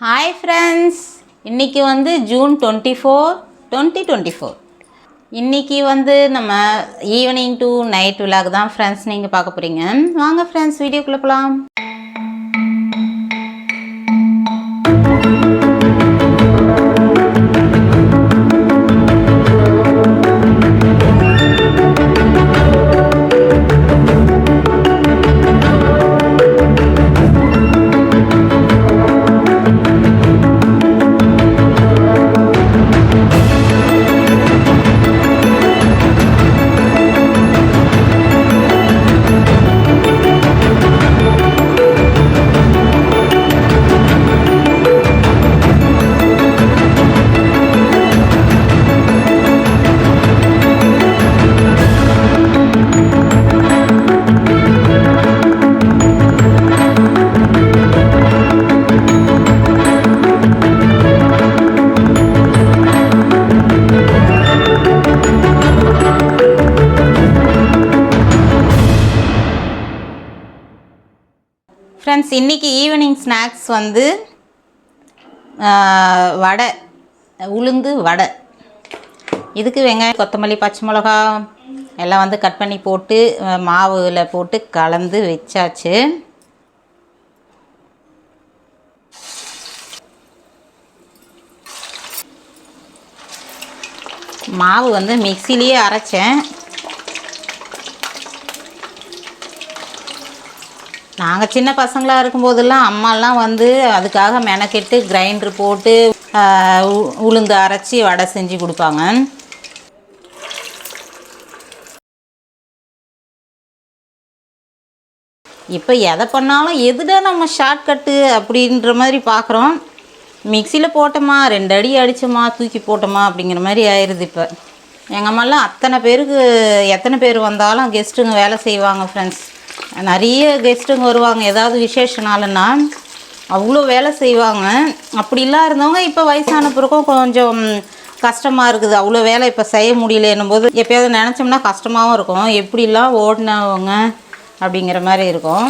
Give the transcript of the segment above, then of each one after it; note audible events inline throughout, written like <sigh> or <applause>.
Hi friends இன்றைக்கி வந்து June twenty four twenty twenty four இன்றைக்கி வந்து நம்ம ஈவினிங் டு நைட் விழாக்கு தான் ஃப்ரெண்ட்ஸ் நீங்கள் பார்க்க போகிறீங்க வாங்க ஃப்ரெண்ட்ஸ் வீடியோக்குள்ளே போகலாம் இன்றைக்கி ஈவினிங் ஸ்நாக்ஸ் வந்து வடை. உளுந்து வடை. இதுக்கு வெங்காயம் கொத்தமல்லி பச்சை மிளகா எல்லாம் வந்து கட் பண்ணி போட்டு மாவில் போட்டு கலந்து வச்சாச்சு. மாவு வந்து மிக்சிலேயே அரைச்சேன். நாங்கள் சின்ன பசங்களாக இருக்கும்போதெல்லாம் அம்மாலாம் வந்து அதுக்காக மெனக்கெட்டு கிரைண்டர் போட்டு உ- உளுந்து அரைச்சி வடை செஞ்சு கொடுப்பாங்க. இப்போ எதை பண்ணாலும் எதுடா நம்ம ஷார்ட்கட்டு அப்படின்ற மாதிரி பார்க்குறோம் மிக்சியில் போட்டோமா ரெண்டு அடி அடித்தோமா தூக்கி போட்டோமா அப்படிங்கிற மாதிரி ஆயிடுது இப்போ. எங்கள் அம்மாலாம் அத்தனை பேருக்கு எத்தனை பேர் வந்தாலும் கெஸ்ட்டுங்க வேலை செய்வாங்க ஃப்ரெண்ட்ஸ் நிறைய கெஸ்ட்டுங்க வருவாங்க. ஏதாவது விசேஷ நாளுன்னா அவ்வளோ வேலை செய்வாங்க. அப்படிலாம் இருந்தவங்க இப்போ வயசான பிறக்கும் கொஞ்சம் கஷ்டமாக இருக்குது. அவ்வளோ வேலை இப்போ செய்ய முடியலன்னும் போது எப்பயாவது நினச்சோம்னா கஷ்டமாகவும் இருக்கும். எப்படிலாம் ஓடினவங்க அப்படிங்கிற மாதிரி இருக்கும்.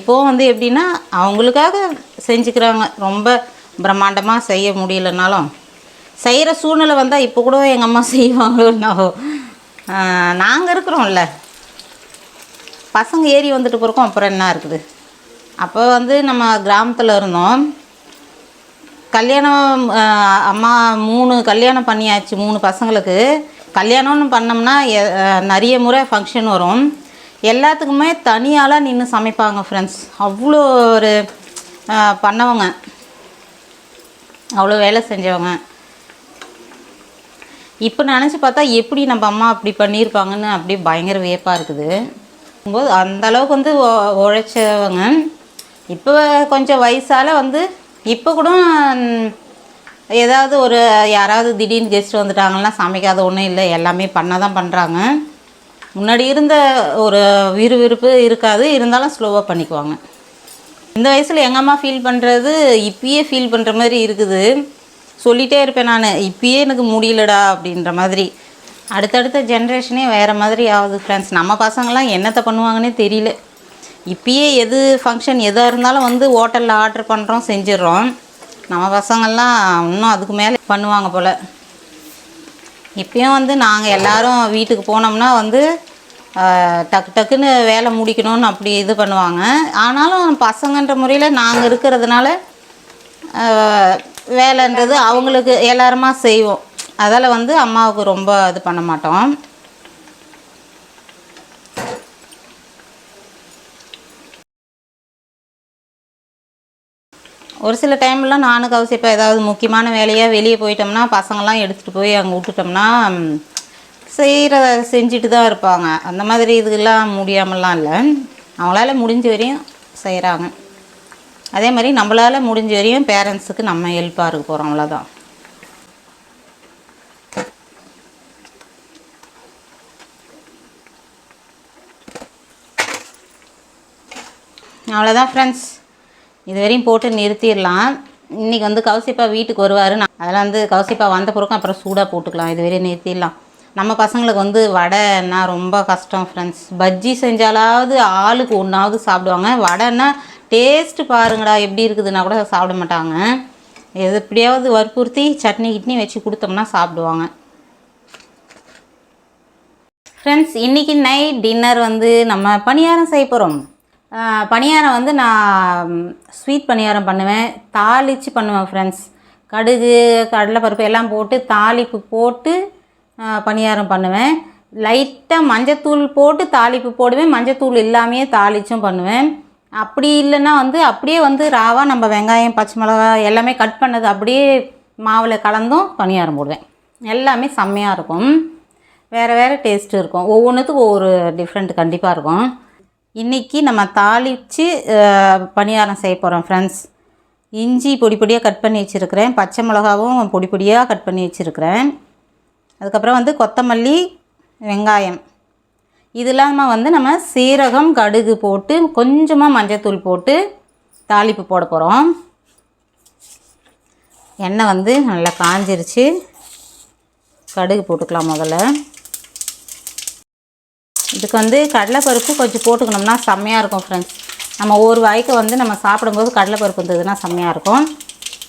இப்போது வந்து எப்படின்னா அவங்களுக்காக செஞ்சுக்கிறாங்க. ரொம்ப பிரம்மாண்டமாக செய்ய முடியலனாலும். செய்கிற சூழ்நிலை வந்தால் இப்போ கூட எங்கள் அம்மா செய்வாங்க நாங்கள் இருக்கிறோம்ல. பசங்க ஏறி வந்துட்டு பிறக்கும் அப்புறம் என்ன இருக்குது? அப்போ வந்து நம்ம கிராமத்தில் இருந்தோம். கல்யாணம் அம்மா மூணு கல்யாணம் பண்ணியாச்சு மூணு பசங்களுக்கு. கல்யாணம்னு பண்ணோம்னா நிறைய முறை ஃபங்க்ஷன் வரும். எல்லாத்துக்குமே தனியாளாக நின்று சமைப்பாங்க ஃப்ரெண்ட்ஸ் அவ்வளோ ஒரு பண்ணவங்க. அவ்வளோ வேலை செஞ்சவங்க. இப்போ நினச்சி பார்த்தா எப்படி நம்ம அம்மா அப்படி பண்ணியிருப்பாங்கன்னு அப்படியே பயங்கர வியப்பாக இருக்குது. போது அந்த அளவுக்கு வந்து உழைச்சவங்க. இப்போ கொஞ்சம் வயசால் வந்து இப்போ கூட ஏதாவது ஒரு யாராவது திடீர்னு கெஸ்ட் வந்துட்டாங்கன்னா சமைக்காத ஒன்றும் இல்லை. எல்லாமே பண்ண தான் பண்ணுறாங்க முன்னாடி இருந்த ஒரு விறுவிறுப்பு இருக்காது. இருந்தாலும் ஸ்லோவாக பண்ணிக்குவாங்க. இந்த வயசில் எங்கள் அம்மா ஃபீல் பண்ணுறது இப்பயே ஃபீல் பண்ணுற மாதிரி இருக்குது. சொல்லிகிட்டே இருப்பேன் நான். இப்பயே எனக்கு முடியலடா அப்படின்ற மாதிரி. அடுத்தடுத்த ஜென்ரேஷனே வேறு மாதிரி ஆகுது ஃப்ரெண்ட்ஸ் நம்ம பசங்களாம் என்னத்தை பண்ணுவாங்கன்னே தெரியல. இப்பயே எது ஃபங்க்ஷன் எதாக இருந்தாலும் வந்து ஹோட்டலில் ஆர்டர் பண்ணுறோம் செஞ்சிடறோம். நம்ம பசங்கள்லாம் இன்னும் அதுக்கு மேலே பண்ணுவாங்க போல். இப்பயும் வந்து நாங்கள் எல்லாரும் வீட்டுக்கு போனோம்னா வந்து டக்கு டக்குன்னு வேலை முடிக்கணும்னு அப்படி இது பண்ணுவாங்க. ஆனாலும் பசங்கன்ற முறையில் நாங்கள் இருக்கிறதுனால வேலைன்றது அவங்களுக்கு எல்லாருமா செய்வோம். அதால் வந்து அம்மாவுக்கு ரொம்ப இது பண்ண மாட்டோம். ஒரு சில டைம்லாம் நானும் கௌசிப்பா ஏதாவது முக்கியமான வேலையாக வெளியே போயிட்டோம்னா பசங்கள்லாம் எடுத்துகிட்டு போய் அங்கே விட்டுட்டோம்னா செய்கிற செஞ்சுட்டு தான் இருப்பாங்க. அந்த மாதிரி இதுக்கெல்லாம் முடியாமலாம் இல்லை. அவங்களால முடிஞ்ச வரையும் செய்கிறாங்க அதே மாதிரி நம்மளால் முடிஞ்ச வரையும் பேரண்ட்ஸுக்கு நம்ம ஹெல்ப்பாக இருக்க போகிறோம் அவ்வளோதான் அவ்வளோதான் ஃப்ரெண்ட்ஸ் இது வரையும் போட்டு நிறுத்திடலாம். இன்றைக்கி வந்து கௌசிப்பா வீட்டுக்கு வருவார். நான் அதெல்லாம் வந்து கௌசிப்பா வந்த பிறக்கும் அப்புறம் சூடாக போட்டுக்கலாம். இது வரையும் நிறுத்திடலாம். நம்ம பசங்களுக்கு வந்து வடைன்னா ரொம்ப கஷ்டம் ஃப்ரெண்ட்ஸ் பஜ்ஜி செஞ்சாலாவது ஆளுக்கு ஒன்றாவது சாப்பிடுவாங்க. வடைன்னா டேஸ்ட்டு பாருங்கடா எப்படி இருக்குதுன்னா கூட சாப்பிட மாட்டாங்க. எது எப்படியாவது வற்புறுத்தி சட்னி கிட்னி வச்சு கொடுத்தோம்னா சாப்பிடுவாங்க. ஃப்ரெண்ட்ஸ் இன்றைக்கி நைட் டின்னர் வந்து நம்ம பணியாரம் செய்ய போகிறோம் பணியாரம் வந்து நான் ஸ்வீட் பணியாரம் பண்ணுவேன். தாளித்து பண்ணுவேன் ஃப்ரெண்ட்ஸ் கடுகு கடலைப்பருப்பு எல்லாம் போட்டு தாளிப்பு போட்டு பணியாரம் பண்ணுவேன். லைட்டாக மஞ்சத்தூள் போட்டு தாளிப்பு போடுவேன். மஞ்சத்தூள் இல்லாமையே தாளிச்சும் பண்ணுவேன். அப்படி இல்லைன்னா வந்து அப்படியே வந்து ராவா நம்ம வெங்காயம் பச்சை மிளகா எல்லாமே கட் பண்ணது அப்படியே மாவில் கலந்தும் பணியாரம் போடுவேன். எல்லாமே செம்மையாக இருக்கும். வேறு வேறு டேஸ்ட்டு இருக்கும். ஒவ்வொன்றுத்துக்கும் ஒவ்வொரு டிஃப்ரெண்ட் கண்டிப்பாக இருக்கும். இன்றைக்கி நம்ம தாளித்து பணியாரம் செய்ய போகிறோம் ஃப்ரெண்ட்ஸ் இஞ்சி பொடி பொடியாக கட் பண்ணி வச்சுருக்கிறேன். பச்சை மிளகாவும் பொடி பொடியாக கட் பண்ணி வச்சுருக்கிறேன். அதுக்கப்புறம் வந்து கொத்தமல்லி வெங்காயம். இது இல்லாமல் வந்து நம்ம சீரகம் கடுகு போட்டு கொஞ்சமாக மஞ்சத்தூள் போட்டு தாளிப்பு போட போகிறோம் எண்ணெய் வந்து நல்லா காஞ்சிருச்சு. கடுகு போட்டுக்கலாம் முதல்ல. இதுக்கு வந்து கடலைப்பருப்பு கொஞ்சம் போட்டுக்கணும்னா செம்மையாக இருக்கும் ஃப்ரெண்ட்ஸ் நம்ம ஒரு வாய்க்கு வந்து நம்ம சாப்பிடும்போது கடலைப்பருப்பு இருந்ததுன்னா செம்மையாக இருக்கும்.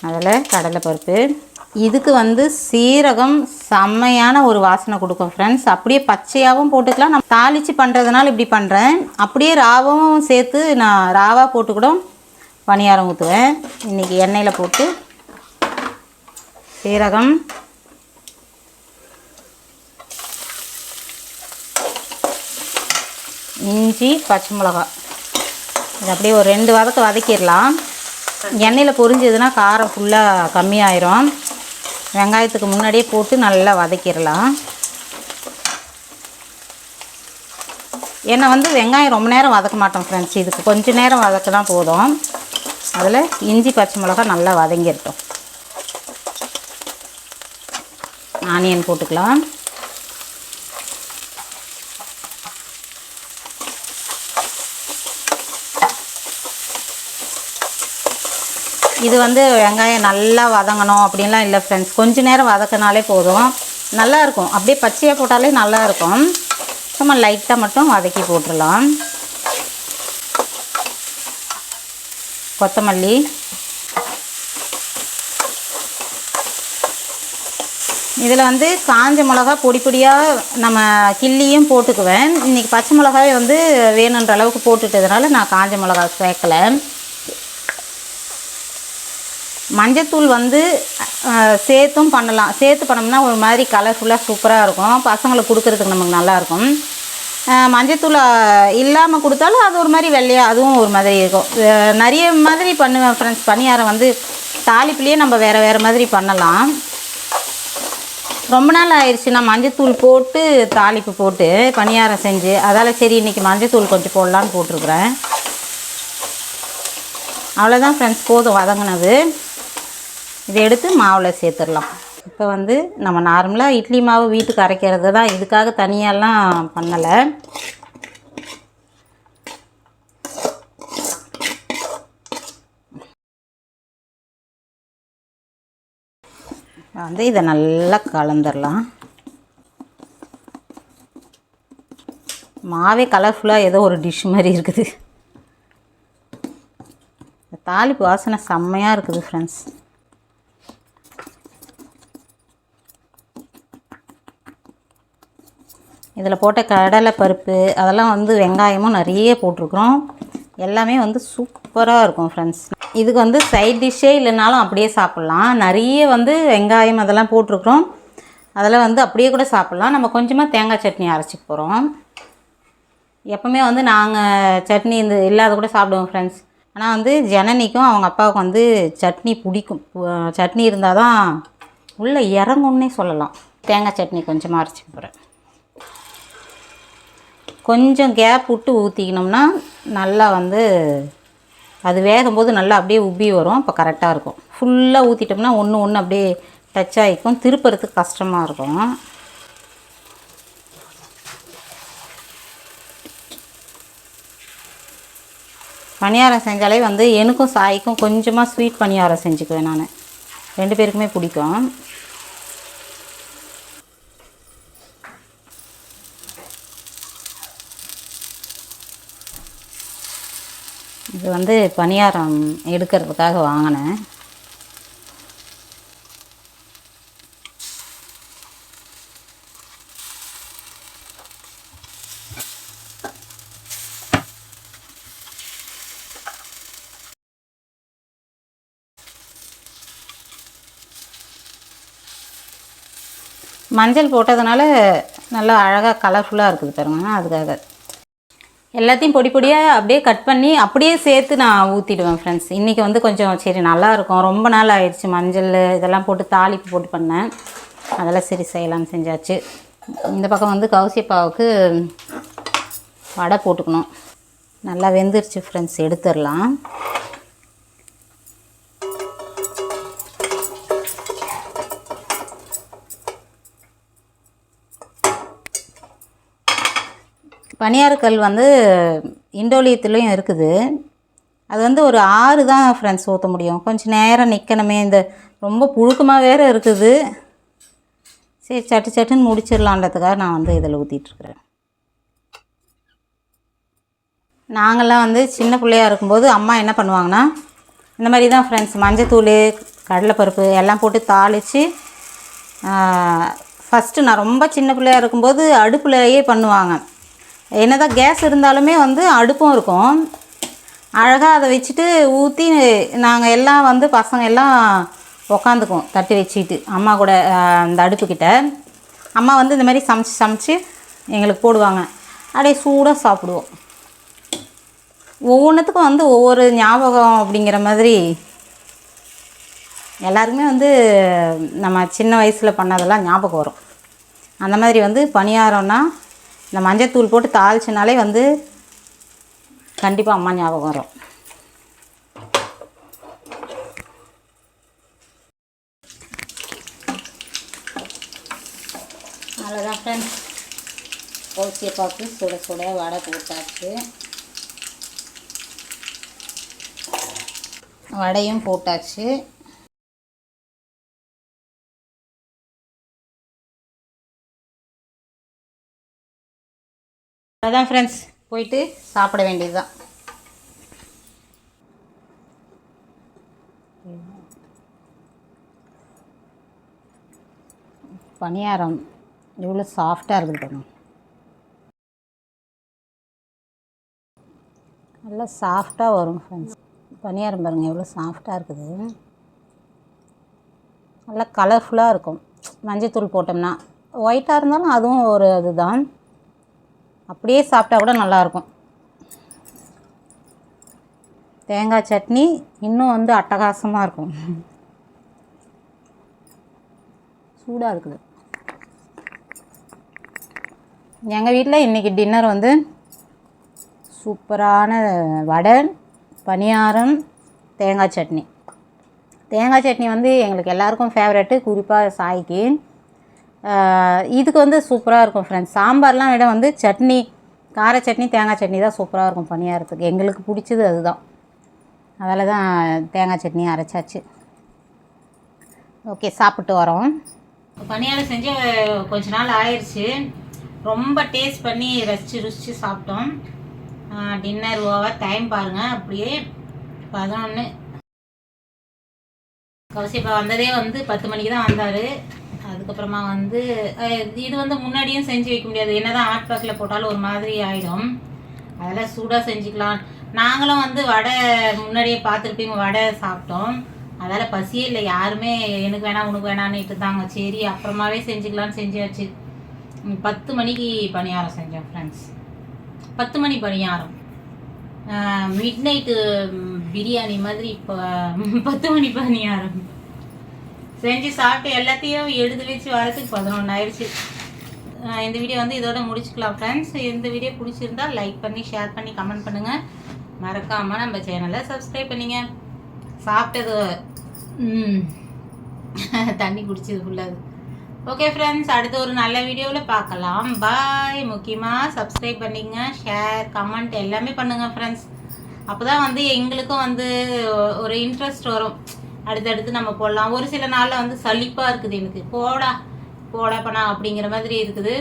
அதில் கடலைப்பருப்பு. இதுக்கு வந்து சீரகம் செம்மையான ஒரு வாசனை கொடுக்கும் ஃப்ரெண்ட்ஸ் அப்படியே பச்சையாகவும் போட்டுக்கலாம். நான் தாளித்து பண்ணுறதுனால இப்படி பண்ணுறேன் அப்படியே ராவும் சேர்த்து நான் ராவாக போட்டு கூட பணியாரம் ஊற்றுவேன் இன்றைக்கி எண்ணெயில் போட்டு சீரகம் இஞ்சி பச்சை மிளகா. இது அப்படியே ஒரு ரெண்டு வதக்கு வதக்கிடலாம். எண்ணெயில் பொரிஞ்சதுன்னா காரம் ஃபுல்லாக கம்மியாயிரும். வெங்காயத்துக்கு முன்னாடியே போட்டு நல்லா வதக்கிடலாம். ஏன்னா வந்து வெங்காயம் ரொம்ப நேரம் வதக்க மாட்டோம் ஃப்ரெண்ட்ஸ் இதுக்கு கொஞ்சம் நேரம் வதக்கினா போதும். அதில் இஞ்சி பச்சை மிளகா நல்லா வதங்கிடட்டும். ஆனியன் போட்டுக்கலாம். இது வந்து வெங்காயம் நல்லா வதங்கணும் அப்படின்லாம் இல்லை ஃப்ரெண்ட்ஸ் கொஞ்ச நேரம் வதக்கினாலே போதும். நல்லாயிருக்கும். அப்படியே பச்சையாக போட்டாலே நல்லாயிருக்கும். சும்மா லைட்டாக மட்டும் வதக்கி போட்டுடலாம். கொத்தமல்லி. இதில் வந்து காஞ்ச மிளகா பொடி பொடியாக நம்ம கிள்ளியும் போட்டுக்குவேன். இன்றைக்கி பச்சை மிளகாவே வந்து வேணுன்ற அளவுக்கு போட்டுட்டதுனால நான் காஞ்ச மிளகா சேர்க்கலை. மஞ்சத்தூள் வந்து சேர்த்தும் பண்ணலாம். சேர்த்து பண்ணோம்னா ஒரு மாதிரி கலர்ஃபுல்லாக சூப்பராக இருக்கும். பசங்களுக்கு கொடுக்குறதுக்கு நமக்கு நல்லாயிருக்கும் மஞ்சத்தூள் இல்லாமல் கொடுத்தாலும் அது ஒரு மாதிரி வெள்ளையாக அதுவும் ஒரு மாதிரி இருக்கும். நிறைய மாதிரி பண்ணுவேன் ஃப்ரெண்ட்ஸ் பணியாரம் வந்து தாளிப்புலேயே நம்ம வேறு வேறு மாதிரி பண்ணலாம். ரொம்ப நாள் ஆயிடுச்சு நான் மஞ்சத்தூள் போட்டு தாளிப்பு போட்டு பணியாரம் செஞ்சு அதால் சரி இன்றைக்கி மஞ்சத்தூள் கொஞ்சம் போடலான்னு போட்டிருக்குறேன். அவ்வளோதான் ஃப்ரெண்ட்ஸ் போதும் வதங்கினது. இதை எடுத்து மாவில் சேர்த்துடலாம். இப்போ வந்து நம்ம நார்மலாக இட்லி மாவு வீட்டுக்கு அரைக்கிறது தான். இதுக்காக தனியாலாம் பண்ணலை. வந்து இதை நல்லா கலந்துடலாம். மாவே கலர்ஃபுல்லாக ஏதோ ஒரு டிஷ் மாதிரி இருக்குது. இந்த தாளிப்பு வாசனை செம்மையாக இருக்குது ஃப்ரெண்ட்ஸ் இதில் போட்ட கடலை பருப்பு அதெல்லாம் வந்து வெங்காயமும் நிறைய போட்டிருக்குறோம். எல்லாமே வந்து சூப்பராக இருக்கும் ஃப்ரெண்ட்ஸ் இதுக்கு வந்து சைட் டிஷ்ஷே இல்லைனாலும் அப்படியே சாப்பிட்லாம். நிறைய வந்து வெங்காயம் அதெல்லாம் போட்டிருக்குறோம். அதெல்லாம் வந்து அப்படியே கூட சாப்பிட்லாம். நம்ம கொஞ்சமாக தேங்காய் சட்னி அரைச்சிக்க போகிறோம் எப்போவுமே வந்து நாங்கள் சட்னி இந்த இல்லாத கூட சாப்பிடுவோம் ஃப்ரெண்ட்ஸ் ஆனால் வந்து ஜனனிக்கும் அவங்க அப்பாவுக்கும் வந்து சட்னி பிடிக்கும். சட்னி இருந்தால் தான் உள்ளே இறங்கும்னே சொல்லலாம். தேங்காய் சட்னி கொஞ்சமாக அரைச்சிக்க போகிறேன் கொஞ்சம் கேப் விட்டு ஊற்றிக்கணும்னா நல்லா வந்து அது வேகும்போது நல்லா அப்படியே உப்பி வரும். அப்போ கரெக்டாக இருக்கும். ஃபுல்லாக ஊற்றிட்டோம்னா ஒன்று ஒன்று அப்படியே டச் ஆகிக்கும் திருப்புறதுக்கு கஷ்டமாக இருக்கும். பணியாரம் செஞ்சாலே வந்து எனக்கும் சாய்க்கும் கொஞ்சமாக ஸ்வீட் பணியாரம் செஞ்சுக்குவேன் நான். ரெண்டு பேருக்குமே பிடிக்கும். இது வந்து பணியாரம் எடுக்கிறதுக்காக வாங்கினேன். மஞ்சள் போட்டதுனால நல்லா அழகாக கலர்ஃபுல்லாக இருக்குது பாருங்க அதுக்காக. எல்லாத்தையும் பொடி பொடியாக அப்படியே கட் பண்ணி அப்படியே சேர்த்து நான் ஊற்றிடுவேன் ஃப்ரெண்ட்ஸ் இன்றைக்கி வந்து கொஞ்சம் சரி நல்லா இருக்கும். ரொம்ப நாள் ஆயிடுச்சு. மஞ்சள் இதெல்லாம் போட்டு தாளிப்பு போட்டு பண்ணேன். அதெல்லாம் சரி செய்யலாம்னு செஞ்சாச்சு. இந்த பக்கம் வந்து கவுசிப்பாவுக்கு வடை போட்டுக்கணும். நல்லா வெந்துருச்சு ஃப்ரெண்ட்ஸ் எடுத்துடலாம். பனியாரக்கல் வந்து இண்டோலியத்துலேயும் இருக்குது. அது வந்து ஒரு ஆறு தான் ஃப்ரெண்ட்ஸ் ஊற்ற முடியும். கொஞ்சம் நேரம் நிற்கணுமே இந்த ரொம்ப புழுக்கமாக வேறு இருக்குது. சரி சட்டு சட்டுன்னு முடிச்சிடலான்றதுக்காக நான் வந்து இதில் ஊற்றிட்டுருக்குறேன் நாங்கள்லாம் வந்து சின்ன பிள்ளையா இருக்கும்போது அம்மா என்ன பண்ணுவாங்கன்னா இந்த மாதிரி தான் ஃப்ரெண்ட்ஸ் மஞ்சத்தூள் கடலைப்பருப்பு எல்லாம் போட்டு தாளித்து ஃபஸ்ட்டு நான் ரொம்ப சின்ன பிள்ளையா இருக்கும்போது அடுப்புலையே பண்ணுவாங்க. என்னதான் கேஸ் இருந்தாலுமே வந்து அடுப்பும் இருக்கும். அழகாக அதை வச்சுட்டு ஊற்றி நாங்கள் எல்லாம் வந்து பசங்க எல்லாம் உக்காந்துக்குவோம் தட்டி வச்சுக்கிட்டு. அம்மா கூட அந்த அடுப்புக்கிட்ட. அம்மா வந்து இந்த மாதிரி சமைச்சு சமைச்சு எங்களுக்கு போடுவாங்க. அப்படியே சூடாக சாப்பிடுவோம். ஒவ்வொன்றுத்துக்கும் வந்து ஒவ்வொரு ஞாபகம் அப்படிங்கிற மாதிரி எல்லாருக்குமே வந்து நம்ம சின்ன வயசில் பண்ணதெல்லாம் ஞாபகம் வரும். அந்த மாதிரி வந்து பணியாரம்னா இந்த மஞ்சத்தூள் போட்டு தாளிச்சனாலே வந்து கண்டிப்பாக அம்மா ஞாபகம் வரும். அவ்வளோதான் ஃப்ரெண்ட்ஸ் ஓசியை பார்த்து சுட சுட வடை போட்டாச்சு. வடையும் போட்டாச்சு. அதான் ஃப்ரெண்ட்ஸ் போயிட்டு சாப்பிட வேண்டியது தான் பணியாரம் எவ்வளோ சாஃப்டாக இருக்குது பாருங்க. நல்லா சாஃப்டாக வரும் ஃப்ரெண்ட்ஸ் பணியாரம் பாருங்கள் எவ்வளோ சாஃப்டாக இருக்குது. நல்லா கலர்ஃபுல்லாக இருக்கும். மஞ்சத்தூள் போட்டோம்னா ஒயிட்டாக இருந்தாலும் அதுவும் ஒரு இதுதான் அப்படியே சாப்பிட்டா கூட நல்லாயிருக்கும். தேங்காய் சட்னி இன்னும் வந்து அட்டகாசமாக இருக்கும். சூடாக இருக்குது. எங்கள் வீட்டில் இன்றைக்கி டின்னர் வந்து சூப்பரான வடை பணியாரம் தேங்காய் சட்னி. தேங்காய் சட்னி வந்து எங்களுக்கு எல்லாருக்கும் ஃபேவரெட்டு குறிப்பாக சாய்க்கு. இதுக்கு வந்து சூப்பராக இருக்கும் ஃப்ரெண்ட்ஸ் சாம்பார்லாம் விட வந்து சட்னி கார சட்னி தேங்காய் சட்னி தான் சூப்பராக இருக்கும் பணியாரத்துக்கு. எங்களுக்கு பிடிச்சது அதுதான். அதில் தான் தேங்காய் சட்னி அரைச்சாச்சு. ஓகே சாப்பிட்டு வரோம். பணியாரம் செஞ்சு கொஞ்ச நாள் ஆயிடுச்சு ரொம்ப டேஸ்ட் பண்ணி ரசித்து ருசித்து சாப்பிட்டோம். டின்னர் ஓவர் டைம் பாருங்கள் அப்படியே பதினொன்று கௌசிப்பா வந்ததே வந்து பத்து மணிக்கு தான் வந்தார். அதுக்கப்புறமா வந்து இது வந்து முன்னாடியும் செஞ்சு வைக்க முடியாது. என்னதான் ஹாட் பேக்கில் போட்டாலும் ஒரு மாதிரி ஆகிடும் அதெல்லாம் சூடாக செஞ்சுக்கலாம். நாங்களும் வந்து வடை முன்னாடியே பார்த்துருப்பீங்க வடை சாப்பிட்டோம். அதால் பசியே இல்லை. யாருமே எனக்கு வேணாம் உனக்கு வேணான்னுட்டு இருந்தாங்க சரி அப்புறமாவே செஞ்சுக்கலான்னு செஞ்சாச்சு. பத்து மணிக்கு பணியாரம் செஞ்சோம் ஃப்ரெண்ட்ஸ் பத்து மணி பணியாரம். மிட் நைட்டு பிரியாணி மாதிரி இப்போ பத்து மணி பணியாரம். செஞ்சு சாப்பிட்டு எல்லாத்தையும் எடுத்து வச்சு வரதுக்கு பதினொன்று ஆயிடுச்சு இந்த வீடியோ வந்து இதோட முடிச்சுக்கலாம் ஃப்ரெண்ட்ஸ் இந்த வீடியோ பிடிச்சிருந்தா லைக் பண்ணி ஷேர் பண்ணி கமெண்ட் பண்ணுங்கள் மறக்காமல் நம்ம சேனலை சப்ஸ்கிரைப் பண்ணிங்க. சாப்பிட்டது <laughs> தண்ணி குடிச்சது ஃபுல்லாது ஓகே ஃப்ரெண்ட்ஸ் அடுத்த ஒரு நல்ல வீடியோவில் பார்க்கலாம். பாய் முக்கியமாக சப்ஸ்கிரைப் பண்ணிங்க ஷேர் கமெண்ட் எல்லாமே பண்ணுங்கள் ஃப்ரெண்ட்ஸ் அப்போ தான் வந்து எங்களுக்கும் வந்து ஒரு இன்ட்ரெஸ்ட் வரும். அடுத்தடுத்து நம்ம போடலாம். ஒரு சில நாளில் வந்து சலிப்பாக இருக்குது எனக்கு. போடா போடா பண்ணா அப்படிங்கிற மாதிரி இருக்குது.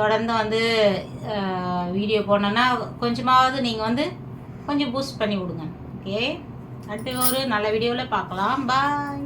தொடர்ந்து வந்து வீடியோ போனோன்னா கொஞ்சமாவது நீங்கள் வந்து கொஞ்சம் பூஸ்ட் பண்ணி விடுங்க. ஓகே அடுத்து ஒரு நல்ல வீடியோவில் பார்க்கலாம். பாய்